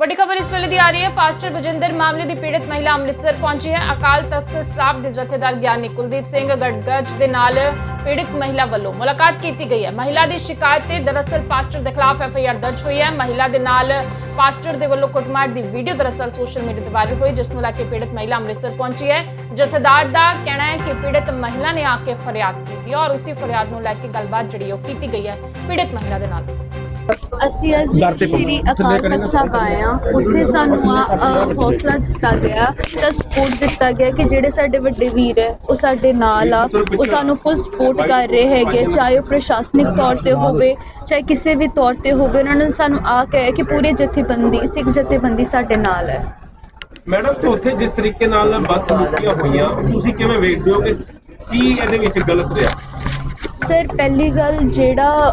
ਵੱਡੀ ਖਬਰ ਇਸ ਵੇਲੇ ਦੀ ਆ ਰਹੀ ਹੈ। ਪਾਸਟਰ ਬਜਿੰਦਰ ਮਾਮਲੇ ਦੀ ਪੀੜਤ ਮਹਿਲਾ ਅੰਮ੍ਰਿਤਸਰ ਪਹੁੰਚੀ ਹੈ। ਅਕਾਲ ਤਖਤ ਸਾਹਿਬ ਦੇ ਜਥੇਦਾਰ ਗਿਆਨੀ ਕੁਲਦੀਪ ਸਿੰਘ ਗੜਗੜ ਦੇ ਨਾਲ ਪੀੜਤ ਮਹਿਲਾ ਵੱਲੋਂ ਮੁਲਾਕਾਤ ਕੀਤੀ ਗਈ ਹੈ। ਮਹਿਲਾ ਦੀ ਸ਼ਿਕਾਇਤ ਤੇ ਦਰਅਸਲ ਪਾਸਟਰ ਦੇ ਖਿਲਾਫ ਐਫ ਆਈ ਆਰ ਦਰਜ ਹੋਈ ਹੈ। ਮਹਿਲਾ ਦੇ ਨਾਲ ਪਾਸਟਰ ਦੇ ਵੱਲੋਂ ਕੁੱਟਮਾਰ ਦੀ ਵੀਡੀਓ ਦਰਅਸਲ ਸੋਸ਼ਲ ਮੀਡੀਆ ਤੇ ਵਾਇਰਲ ਹੋਈ, ਜਿਸ ਨੂੰ ਲੈ ਕੇ ਪੀੜਤ ਮਹਿਲਾ ਅੰਮ੍ਰਿਤਸਰ ਪਹੁੰਚੀ ਹੈ। ਜਥੇਦਾਰ ਦਾ ਕਹਿਣਾ ਹੈ ਕਿ ਪੀੜਤ ਮਹਿਲਾ ਨੇ ਆ ਕੇ ਫਰਿਆਦ ਕੀਤੀ ਹੈ ਔਰ ਉਸੇ ਫਰਿਆਦ ਨੂੰ ਲੈ ਕੇ ਗੱਲਬਾਤ ਜਿਹੜੀ ਉਹ ਕੀਤੀ ਗਈ ਹੈ ਪੀੜਤ ਮਹਿਲਾ ਦੇ ਨਾਲ। ਅਸੀਂ ਅੱਜ ਸ਼੍ਰੀ ਅਕਾਲ ਤਖਤ ਸਾਹਿਬ ਆਏ ਹਾਂ। ਉੱਥੇ ਸਾਨੂੰ ਆ ਹੌਸਲਾ ਦਿੱਤਾ ਗਿਆ ਤਾਂ ਸਪੋਰਟ ਦਿੱਤਾ ਗਿਆ ਕਿ ਜਿਹੜੇ ਸਾਡੇ ਵੱਡੇ ਵੀਰ ਹੈ ਉਹ ਸਾਡੇ ਨਾਲ ਆ ਉਹ ਸਾਨੂੰ ਫੁੱਲ ਸਪੋਰਟ ਕਰ ਰਹੇ ਹੈਗੇ ਚਾਹੇ ਉਹ ਪ੍ਰਸ਼ਾਸਨਿਕ ਤੌਰ ਤੇ ਹੋਵੇ ਚਾਹੇ ਕਿਸੇ ਵੀ ਤੌਰ ਤੇ ਹੋਵੇ ਉਹਨਾਂ ਨੇ ਸਾਨੂੰ ਆ ਕਹਿਆ ਕਿ ਪੂਰੇ ਜਥੇਬੰਦੀ ਸਿੱਖ ਜਥੇਬੰਦੀ ਸਾਡੇ ਨਾਲ ਹੈ। ਮੈਡਮ ਤੇ ਉੱਥੇ ਜਿਸ ਤਰੀਕੇ ਨਾਲ ਬਦਸਲੂਕੀਆਂ ਹੋਈਆਂ ਤੁਸੀਂ ਕਿਵੇਂ ਵੇਖਦੇ ਹੋ ਕਿ ਕੀ ਇਹਦੇ ਵਿੱਚ ਗਲਤ ਰਿਹਾ? ਸਰ ਪਹਿਲੀ ਗੱਲ ਜਿਹੜਾ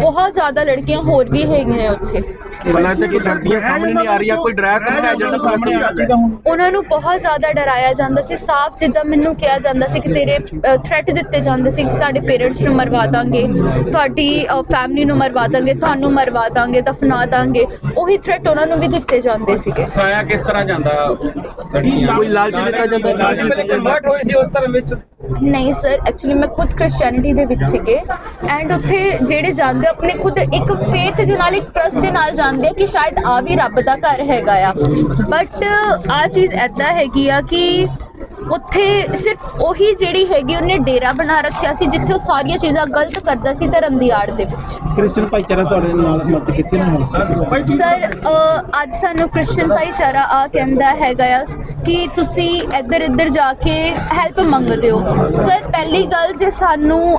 ਬਹੁਤ ਜ਼ਿਆਦਾ ਲੜਕੀਆਂ ਹੋਰ ਵੀ ਹੈਗੀਆਂ ਉੱਥੇ। ਮਤਲਬ ਤੇ ਕਿ ਲੜਕੀਆਂ ਸਾਹਮਣੇ ਨਹੀਂ ਆ ਰਹੀਆਂ ਕੋਈ ਡਰਾਇਆ ਧਮਕਾਇਆ ਜਾਂਦਾ ਸਾਹਮਣੇ ਆ ਉਹਨਾਂ ਨੂੰ ਬਹੁਤ ਜ਼ਿਆਦਾ ਡਰਾਇਆ ਜਾਂਦਾ ਸੀ ਸਾਫ਼ ਜਿੱਦਾਂ ਮੈਨੂੰ ਕਿਹਾ ਜਾਂਦਾ ਸੀ ਕਿ ਤੇਰੇ ਥ੍ਰੈਟ ਦਿੱਤੇ ਜਾਂਦੇ ਸੀ ਕਿ ਤੁਹਾਡੇ ਪੇਰੈਂਟਸ ਨੂੰ ਮਰਵਾ ਦਾਂਗੇ ਤੁਹਾਡੀ ਫੈਮਿਲੀ ਨੂੰ ਮਰਵਾ ਦਾਂਗੇ ਤੁਹਾਨੂੰ ਮਰਵਾ ਦਾਂਗੇ ਦਫਨਾ ਦਾਂਗੇ ਉਹੀ ਥ੍ਰੈਟ ਉਹਨਾਂ ਨੂੰ ਵੀ ਦਿੱਤੇ ਜਾਂਦੇ ਸੀਗੇ। ਸਾਇਆ ਕਿਸ ਤਰ੍ਹਾਂ ਜਾਂਦਾ? ਕੋਈ ਲਾਲਚ ਦਿੱਤਾ ਜਾਂਦਾ? ਕਨਵਰਟ ਹੋਏ ਸੀ ਉਸ ਧਰਮ ਵਿੱਚ। ਨਹੀਂ ਸਰ ਐਕਚੁਅਲੀ ਮੈਂ ਖੁਦ ਕ੍ਰਿਸਚੀਅਨਿਟੀ ਦੇ ਵਿੱਚ ਸੀਗੇ ਐਂਡ ਉੱਥੇ ਜਿਹੜੇ ਜਾਂਦੇ ਆਪਣੇ ਖੁਦ ਇੱਕ ਫੇਥ ਦੇ ਨਾਲ, ਇੱਕ ਟਰਸਟ ਦੇ ਨਾਲ ਜਾਂਦੇ ਆ ਕਿ ਸ਼ਾਇਦ ਆ ਵੀ ਰੱਬ ਦਾ ਘਰ ਹੈਗਾ ਆ। ਬਟ ਆ ਚੀਜ਼ ਐਦਾਂ ਹੈਗੀ ਆ ਕਿ ਉੱਥੇ ਸਿਰਫ ਉਹੀ ਜਿਹੜੀ ਹੈਗੀ ਉਹਨੇ ਡੇਰਾ ਬਣਾ ਰੱਖਿਆ ਸੀ ਜਿੱਥੇ ਉਹ ਸਾਰੀਆਂ ਚੀਜ਼ਾਂ ਗਲਤ ਕਰਦਾ ਸੀ ਧਰਮ ਦੀ ਆੜ ਦੇ ਵਿੱਚ। ਕ੍ਰਿਸਚਨ ਭਾਈਚਾਰਾ ਤੁਹਾਡੇ ਨਾਲ ਮਦਦ ਕੀਤੀ ਨਾ? ਸਰ ਅੱਜ ਸਾਨੂੰ ਕ੍ਰਿਸਚੀਅਨ ਭਾਈਚਾਰਾ ਆ ਕਹਿੰਦਾ ਹੈਗਾ ਆ ਕਿ ਤੁਸੀਂ ਇੱਧਰ ਇੱਧਰ ਜਾ ਕੇ ਹੈਲਪ ਮੰਗਦੇ ਹੋ। ਸਰ ਪਹਿਲੀ ਗੱਲ ਜੇ ਸਾਨੂੰ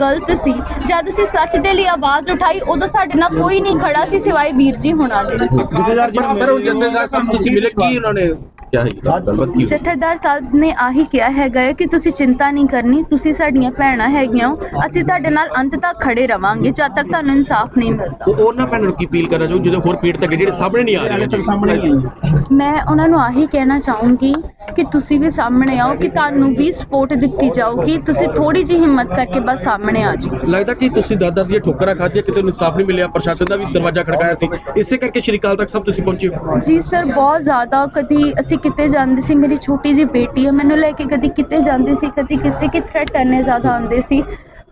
ਗਲਤ ਸੀ। ਜਦ ਅਸੀਂ ਸੱਚ ਦੇ ਲਈ ਆਵਾਜ਼ ਉਠਾਈ ਉਦੋਂ ਸਾਡੇ ਨਾਲ ਕੋਈ ਨਹੀਂ ਖੜਾ ਸੀ ਸਿਵਾਏ ਵੀਰ ਜੀ ਹੁਣਾਂ ਦੇ। ਜਥੇਦਾਰ ਜੀ ਪਰ ਹੁਣ ਜਥੇਦਾਰ ਸਾਹਿਬ ਤੁਸੀਂ ਮਿਲੇ ਕੀ ਉਹਨਾਂ ਨੇ? ਜਥੇਦਾਰ ਸਾਹਿਬ ਆਹੀ ਕਿਹਾ ਹੈਗਾ ਕਿ ਤੁਸੀਂ ਚਿੰਤਾ ਨਹੀਂ ਕਰਨੀ ਤੁਸੀਂ ਸਾਡੀਆਂ ਭੈਣਾਂ ਹੈਗੀਆਂ ਹੋ ਅਸੀਂ ਤੁਹਾਡੇ ਨਾਲ ਅੰਤ ਤੱਕ ਖੜੇ ਰਵਾਂਗੇ ਜਦ ਤੱਕ ਤੁਹਾਨੂੰ ਇਨਸਾਫ ਨਹੀਂ ਮਿਲਦਾ। ਉਹ ਉਹਨਾਂ ਭੈਣਾਂ ਨੂੰ ਕੀ ਅਪੀਲ ਕਰਨਾ ਚਾਹੋ? ਜਦੋਂ ਹੋਰ ਪੀੜ ਤੱਕ ਜਿਹੜੇ ਸਾਹਮਣੇ ਨਹੀਂ ਆ ਰਹੇ। ਮੈਂ ਉਹਨਾਂ ਨੂੰ ਆਹੀ ਕਹਿਣਾ ਚਾਹੂੰਗੀ ਕਿ ਤੁਸੀਂ ਵੀ ਸਾਹਮਣੇ ਆਓ ਕਿ ਤੁਹਾਨੂੰ ਵੀ ਸਪੋਰਟ ਦਿੱਤੀ ਜਾਊਗੀ। ਤੁਸੀਂ ਥੋੜੀ ਜਿਹੀ ਹਿੰਮਤ ਕਰਕੇ ਬਸ ਸਾਹਮਣੇ ਆ ਜਾਓ। ਲੱਗਦਾ ਕਿ ਤੁਸੀਂ ਦਾਦਾ ਦੀਆਂ ਠੋਕਰਾਂ ਖਾਧੀਆਂ ਕਿਤੇ ਇਨਸਾਫ ਨਹੀਂ ਮਿਲਿਆ ਪ੍ਰਸ਼ਾਸਨ ਦਾ ਵੀ ਦਰਵਾਜ਼ਾ ਖੜਕਾਇਆ ਸੀ। ਇਸੇ ਕਰਕੇ ਸ਼੍ਰੀ ਅਕਾਲ ਤੱਕ ਸਭ ਤੁਸੀਂ ਪਹੁੰਚੇ ਹੋ। ਜੀ ਸਰ ਬਹੁਤ ਜ਼ਿਆਦਾ ਕਦੀ ਅਸੀਂ ਕਿਤੇ ਜਾਂਦੇ ਸੀ ਮੇਰੀ ਛੋਟੀ ਜਿਹੀ ਬੇਟੀ ਹੈ ਮੈਨੂੰ ਲੈ ਕੇ ਕਦੀ ਕਿਤੇ ਜਾਂਦੀ ਸੀ ਕਦੀ ਕਿਤੇ ਕਿ ਥ੍ਰੈਟ ਕਰਨੇ ਜ਼ਿਆਦਾ ਆਉਂਦੇ ਸੀ।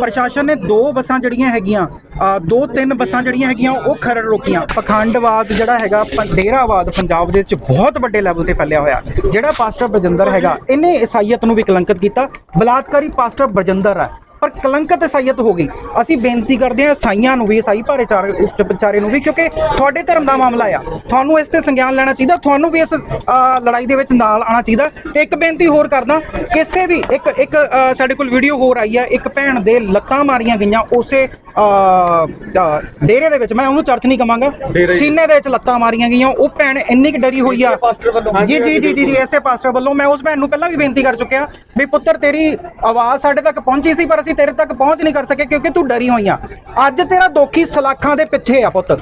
ਪ੍ਰਸ਼ਾਸਨ ਨੇ ਦੋ ਬੱਸਾਂ ਜਿਹੜੀਆਂ ਹੈਗੀਆਂ ਅਹ ਦੋ ਤਿੰਨ ਬੱਸਾਂ ਜਿਹੜੀਆਂ ਹੈਗੀਆਂ, ਉਹ ਖਰੜ ਰੋਕੀਆਂ। ਪਖੰਡਵਾਦ ਜਿਹੜਾ ਹੈਗਾ, ਪ- ਡੇਰਾਵਾਦ ਪੰਜਾਬ ਦੇ ਵਿੱਚ ਬਹੁਤ ਵੱਡੇ ਲੈਵਲ ਤੇ ਫੈਲਿਆ ਹੋਇਆ। ਜਿਹੜਾ ਪਾਸਟਰ ਬਰਜਿੰਦਰ ਹੈਗਾ, ਇਹਨੇ ਈਸਾਈਅਤ ਨੂੰ ਵੀ ਕਲੰਕਿਤ ਕੀਤਾ। ਬਲਾਤਕਾਰੀ ਪਾਸਟਰ ਬਰਜਿੰਦਰ ਹੈ। ਪਰ ਕਲੰਕਤ ਈਸਾਈਅਤ ਹੋ ਗਈ। ਅਸੀਂ ਬੇਨਤੀ ਕਰਦੇ ਹਾਂ ਈਸਾਈਆਂ ਨੂੰ ਵੀ ਈਸਾਈ ਭਾਈਚਾਰੇ ਵਿਚਾਰੇ ਨੂੰ ਵੀ, ਕਿਉਂਕਿ ਤੁਹਾਡੇ ਧਰਮ ਦਾ ਮਾਮਲਾ ਆ। ਤੁਹਾਨੂੰ ਇਸ ਤੇ ਸੰਗਿਆਨ ਲੈਣਾ ਚਾਹੀਦਾ, ਤੁਹਾਨੂੰ ਵੀ ਇਸ ਲੜਾਈ ਦੇ ਵਿੱਚ ਨਾਲ ਆਉਣਾ ਚਾਹੀਦਾ। ਤੇ ਇੱਕ ਬੇਨਤੀ ਹੋਰ ਕਰਦਾ, ਕਿਸੇ ਵੀ, ਇੱਕ ਇੱਕ ਸਾਡੇ ਕੋਲ ਵੀਡੀਓ ਹੋਰ ਆਈ ਆ, ਇੱਕ ਭੈਣ ਦੇ ਲੱਤਾਂ ਮਾਰੀਆਂ ਗਈਆਂ, ਉਸੇ ਅ, ਡੇਰੇ ਦੇ ਵਿੱਚ ਮੈਂ ਉਹਨੂੰ ਚਰਚ ਨਹੀਂ ਕਵਾਂਗਾ। ਸੀਨੇ ਦੇ ਵਿੱਚ ਲੱਤਾਂ ਮਾਰੀਆਂ ਗਈਆਂ। ਉਹ ਭੈਣ ਇੰਨੀ ਕੁ ਡਰੀ ਹੋਈ ਆ। ਜੀ ਜੀ ਜੀ ਜੀ ਜੀ ਐਸੇ ਪਾਸਟਰ ਵੱਲੋਂ। ਮੈਂ ਉਸ ਭੈਣ ਨੂੰ ਪਹਿਲਾਂ ਵੀ ਬੇਨਤੀ ਕਰ ਚੁੱਕਿਆ ਵੀ ਪੁੱਤਰ ਤੇਰੀ ਆਵਾਜ਼ ਸਾਡੇ ਤੱਕ ਪਹੁੰਚੀ ਸੀ ਪਰ ਅਸੀਂ ਤੇਰੇ ਤੱਕ ਪਹੁੰਚ ਨਹੀਂ ਕਰ ਸਕੇ ਕਿਉਂਕਿ ਤੂੰ ਡਰੀ ਹੋਈ ਆ। ਅੱਜ ਤੇਰਾ ਦੋਖੀ ਸਲਾਖਾਂ ਦੇ ਪਿੱਛੇ ਆ ਪੁੱਤ।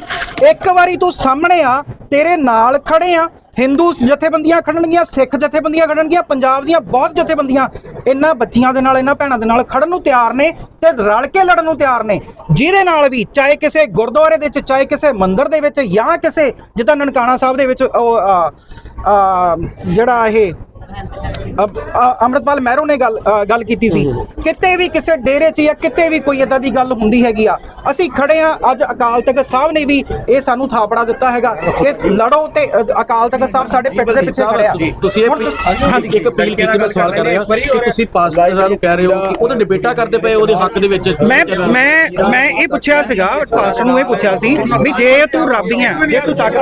ਇੱਕ ਵਾਰੀ ਤੂੰ ਸਾਹਮਣੇ ਆ ਤੇਰੇ ਨਾਲ ਖੜੇ ਆ। ਹਿੰਦੂ ਜਥੇਬੰਦੀਆਂ ਖੜਨਗੀਆਂ, ਸਿੱਖ ਜਥੇਬੰਦੀਆਂ ਖੜਨਗੀਆਂ, ਪੰਜਾਬ ਦੀਆਂ ਬਹੁਤ ਜਥੇਬੰਦੀਆਂ ਇਹਨਾਂ ਬੱਚੀਆਂ ਦੇ ਨਾਲ, ਇਹਨਾਂ ਭੈਣਾਂ ਦੇ ਨਾਲ ਖੜਨ ਨੂੰ ਤਿਆਰ ਨੇ ਤੇ ਰਲ ਕੇ ਲੜਨ ਨੂੰ ਤਿਆਰ ਨੇ। ਜਿਹਦੇ ਨਾਲ ਵੀ ਚਾਹੇ ਕਿਸੇ ਗੁਰਦੁਆਰੇ ਦੇ ਵਿੱਚ, ਚਾਹੇ ਕਿਸੇ ਮੰਦਿਰ ਦੇ ਵਿੱਚ ਜਾਂ ਕਿਸੇ, ਜਿੱਦਾਂ ਨਨਕਾਣਾ ਸਾਹਿਬ ਦੇ ਵਿੱਚ ਉਹ ਜਿਹੜਾ ਇਹ ਅੰਮ੍ਰਿਤਪਾਲ ਮਹਿਰੋ ਨੇ ਗੱਲ ਗੱਲ ਕੀਤੀ ਸੀ। ਕਿਤੇ ਵੀ ਕਿਸੇ ਡੇਰੇ 'ਚ ਜਾਂ ਕਿਤੇ ਵੀ ਕੋਈ ਇਦਾਂ ਦੀ ਗੱਲ ਹੁੰਦੀ ਹੈਗੀ ਆ ਅਸੀਂ ਖੜੇ ਆ ਅੱਜ ਅਕਾਲ ਤਖਤ ਸਾਹਿਬ ਨੇ ਵੀ ਇਹ ਸਾਨੂੰ ਥਾਪੜਾ ਦਿੱਤਾ ਹੈਗਾ। ਕਿ ਲੜੋ ਤੇ ਅਕਾਲ ਤਖਤ ਸਾਹਿਬ ਸਾਡੇ ਪਿੱਠ ਦੇ ਪਿੱਛੇ ਖੜੇ ਆ। ਤੁਸੀਂ- ਇੱਕ ਅਪੀਲ ਕੀਤੀ ਮੈਂ ਸਵਾਲ ਕਰ ਰਿਹਾ ਕਿ ਤੁਸੀਂ ਪਾਸਟਰਾਂ ਨੂੰ ਕਹਿ ਰਹੇ ਹੋ ਕਿ ਉਹਦਾ ਡਿਬੇਟਾ ਕਰਦੇ ਪਏ ਉਹਦੇ ਹੱਕ ਦੇ ਵਿੱਚ? ਮੈਂ ਮੈਂ ਮੈਂ ਇਹ ਪੁੱਛਿਆ ਸੀਗਾ ਪਾਸਟਰ ਨੂੰ ਇਹ ਪੁੱਛਿਆ ਸੀ ਵੀ ਜੇ ਤੂੰ ਰੱਬ ਹੀ ਆ ਜੇ ਤੂੰ ਤਾਕਤ